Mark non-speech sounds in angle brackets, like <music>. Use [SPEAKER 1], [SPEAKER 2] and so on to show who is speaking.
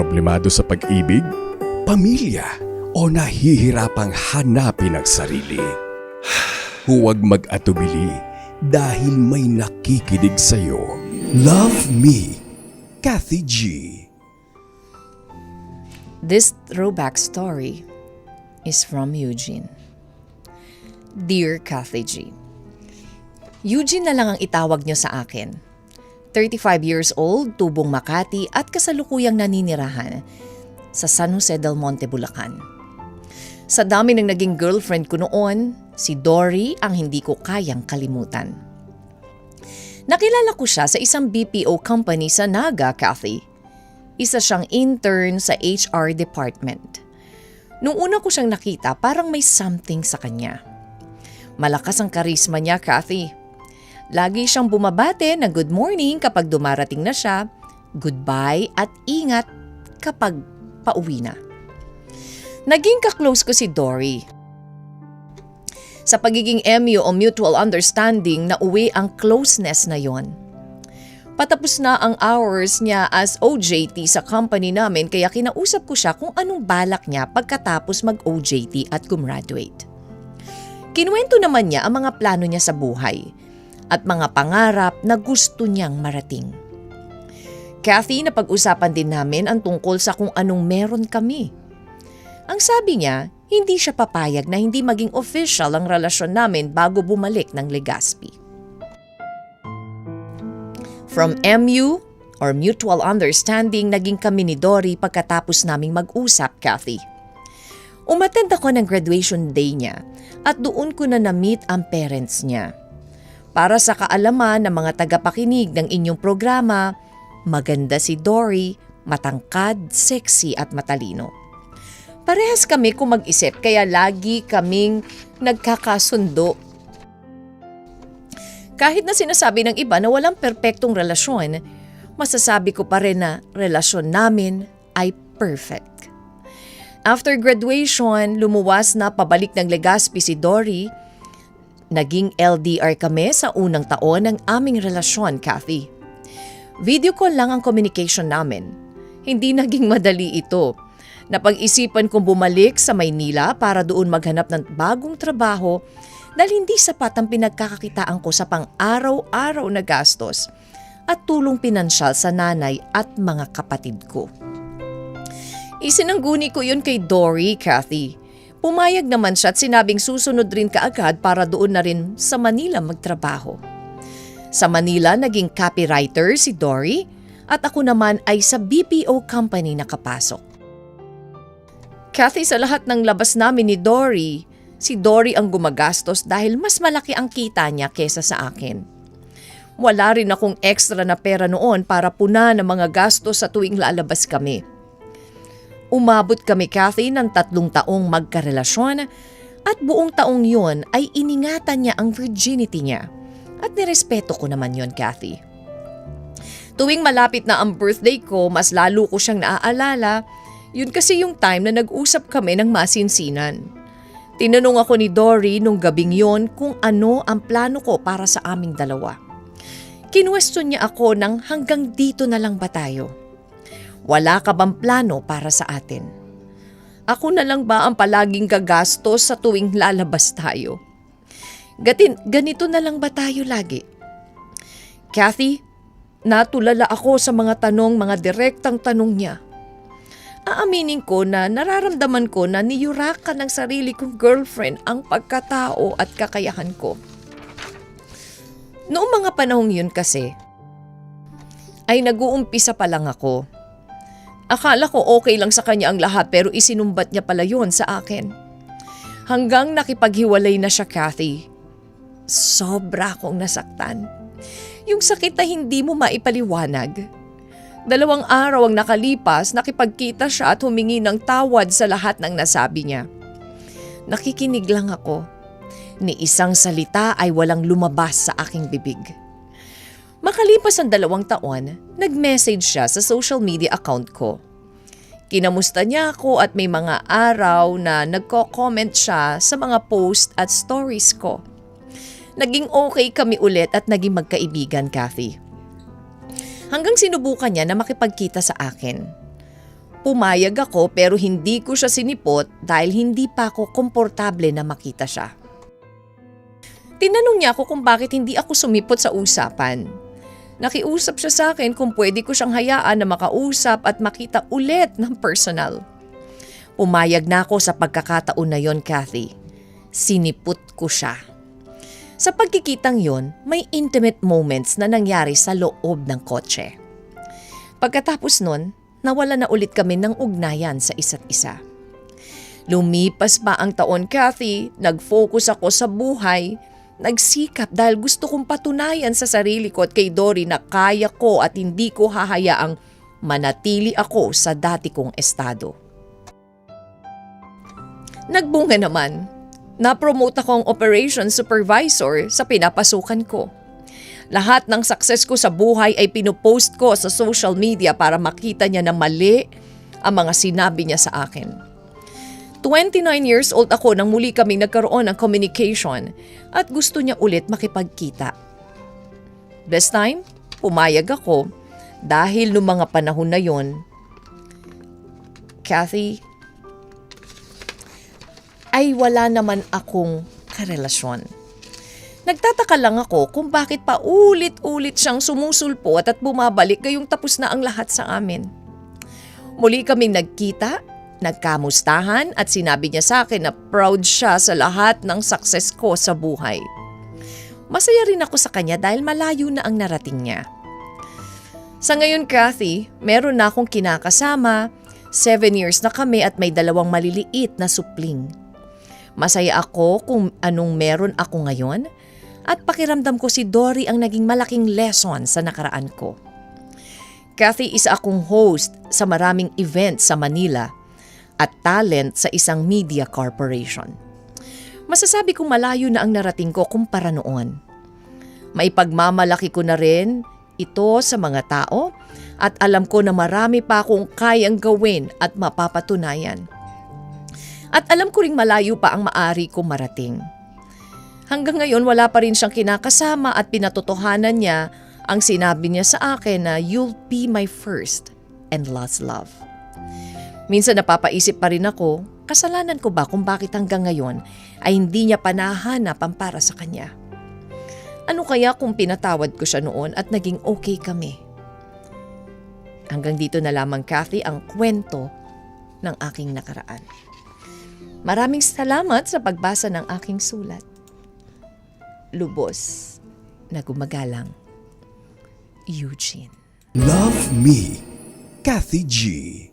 [SPEAKER 1] problemado sa pag-ibig, pamilya o nahihirapang hanapin ang sarili. Huwag mag-atubili dahil may nakikinig sa'yo. Love me, Kathy G.
[SPEAKER 2] This throwback story is from Eugene. Dear Kathy G. Eugene na lang ang itawag niyo sa akin. 35 years old, tubong Makati at kasalukuyang naninirahan sa San Jose del Monte, Bulacan. Sa dami ng naging girlfriend ko noon, si Dory ang hindi ko kayang kalimutan. Nakilala ko siya sa isang BPO company sa Naga, Kathy. Isa siyang intern sa HR department. Nung una ko siyang nakita, parang may something sa kanya. Malakas ang karisma niya, Kathy. Lagi siyang bumabate ng good morning kapag dumarating na siya, goodbye at ingat kapag pauwi na. Naging kaklose ko si Dory. Sa pagiging MU o mutual understanding na uwi ang closeness na yon. Patapos na ang hours niya as OJT sa company namin kaya kinausap ko siya kung anong balak niya pagkatapos mag-OJT at gumraduate. Kinuwento naman niya ang mga plano niya sa buhay at mga pangarap na gusto niyang marating. Kathy, napag-usapan din namin ang tungkol sa kung anong meron kami. Ang sabi niya, hindi siya papayag na hindi maging official ang relasyon namin bago bumalik ng Legazpi. From MU or Mutual Understanding naging kami ni Dory pagkatapos naming mag-usap, Kathy. Umattend ako ng graduation day niya at doon ko na na-meet ang parents niya. Para sa kaalaman ng mga tagapakinig ng inyong programa, maganda si Dory, matangkad, sexy at matalino. Parehas kami kung mag-isip kaya lagi kaming nagkakasundo. Kahit na sinasabi ng iba na walang perpektong relasyon, masasabi ko pa rin na relasyon namin ay perfect. After graduation, lumuwas na pabalik ng Legazpi si Dory. Naging LDR kami sa unang taon ng aming relasyon, Kathy. Video call lang ang communication namin. Hindi <laughs> naging madali ito. Napag-isipan kong bumalik sa Maynila para doon maghanap ng bagong trabaho dahil hindi sapat ang pinagkakakitaan ko sa pang-araw-araw na gastos at tulong pinansyal sa nanay at mga kapatid ko. Isinangguni ko yun kay Dory, Kathy. Pumayag naman siya at sinabing susunod rin kaagad para doon na rin sa Manila magtrabaho. Sa Manila, naging copywriter si Dory at ako naman ay sa BPO company nakapasok. Kathy, sa lahat ng labas namin ni Dory, si Dory ang gumagastos dahil mas malaki ang kita niya kesa sa akin. Wala rin akong extra na pera noon para puna ng mga gastos sa tuwing lalabas kami. Umabot kami, Kathy, ng tatlong taong magkarelasyon at buong taong yon ay iningatan niya ang virginity niya. At nirespeto ko naman yon, Kathy. Tuwing malapit na ang birthday ko, mas lalo ko siyang naaalala. Yun kasi yung time na nag-usap kami ng masinsinan. Tinanong ako ni Dory nung gabing yon kung ano ang plano ko para sa aming dalawa. Kinwestiyon niya ako ng hanggang dito na lang ba tayo? Wala ka bang plano para sa atin? Ako na lang ba ang palaging gagastos sa tuwing lalabas tayo? Gatin, ganito na lang ba tayo lagi? Kathy, natulala ako sa mga tanong, mga direktang tanong niya. Aaminin ko na nararamdaman ko na niyurakan ng sarili kong girlfriend ang pagkatao at kakayahan ko. Noong mga panahong yun kasi, ay nag-uumpisa pa lang ako. Akala ko okay lang sa kanya ang lahat pero isinumbat niya pala yun sa akin. Hanggang nakipaghiwalay na siya, Kathy. Sobra akong nasaktan. Yung sakit na hindi mo maipaliwanag. Dalawang araw ang nakalipas, nakipagkita siya at humingi ng tawad sa lahat ng nasabi niya. Nakikinig lang ako. Ni isang salita ay walang lumabas sa aking bibig. Makalipas ang dalawang taon, nag-message siya sa social media account ko. Kinamusta niya ako at may mga araw na nagko-comment siya sa mga post at stories ko. Naging okay kami ulit at naging magkaibigan, Kathy. Hanggang sinubukan niya na makipagkita sa akin. Pumayag ako pero hindi ko siya sinipot dahil hindi pa ako komportable na makita siya. Tinanong niya ako kung bakit hindi ako sumipot sa usapan. Nakiusap siya sa akin kung pwede ko siyang hayaan na makausap at makita ulit ng personal. Pumayag na ako sa pagkakataon na yon, Kathy. Sinipot ko siya. Sa pagkikitang yon, may intimate moments na nangyari sa loob ng kotse. Pagkatapos nun, nawala na ulit kami ng ugnayan sa isa't isa. Lumipas pa ang taon, Kathy, nag-focus ako sa buhay, nagsikap dahil gusto kong patunayan sa sarili ko at kay Dory na kaya ko at hindi ko hahayaang manatili ako sa dati kong estado. Nagbunga naman. Na-promote akong operation supervisor sa pinapasukan ko. Lahat ng success ko sa buhay ay pinupost ko sa social media para makita niya na mali ang mga sinabi niya sa akin. 29 years old ako nang muli kaming nagkaroon ng communication at gusto niya ulit makipagkita. This time, pumayag ako dahil noong mga panahon na yon, Kathy, ay wala naman akong karelasyon. Nagtataka lang ako kung bakit pa ulit-ulit siyang sumusulpot at bumabalik gayong tapos na ang lahat sa amin. Muli kaming nagkita, nagkamustahan at sinabi niya sa akin na proud siya sa lahat ng success ko sa buhay. Masaya rin ako sa kanya dahil malayo na ang narating niya. Sa ngayon, Kathy, meron na akong kinakasama, seven years na kami at may dalawang maliliit na supling. Masaya ako kung anong meron ako ngayon at pakiramdam ko si Dory ang naging malaking lesson sa nakaraan ko. Kathy isa akong host sa maraming events sa Manila at talent sa isang media corporation. Masasabi kong malayo na ang narating ko kumpara noon. Maipagmamalaki ko na rin ito sa mga tao at alam ko na marami pa akong kayang gawin at mapapatunayan. At alam ko ring malayo pa ang maari kong marating. Hanggang ngayon wala pa rin siyang kinakasama at pinatotohanan niya ang sinabi niya sa akin na you'll be my first and last love. Minsan napapaisip pa rin ako, kasalanan ko ba kung bakit hanggang ngayon ay hindi niya panahanap ang para sa kanya? Ano kaya kung pinatawad ko siya noon at naging okay kami? Hanggang dito na lamang Kathy ang kwento ng aking nakaraan. Maraming salamat sa pagbasa ng aking sulat. Lubos na gumagalang. Eugene.
[SPEAKER 1] Love Me, Kathy G.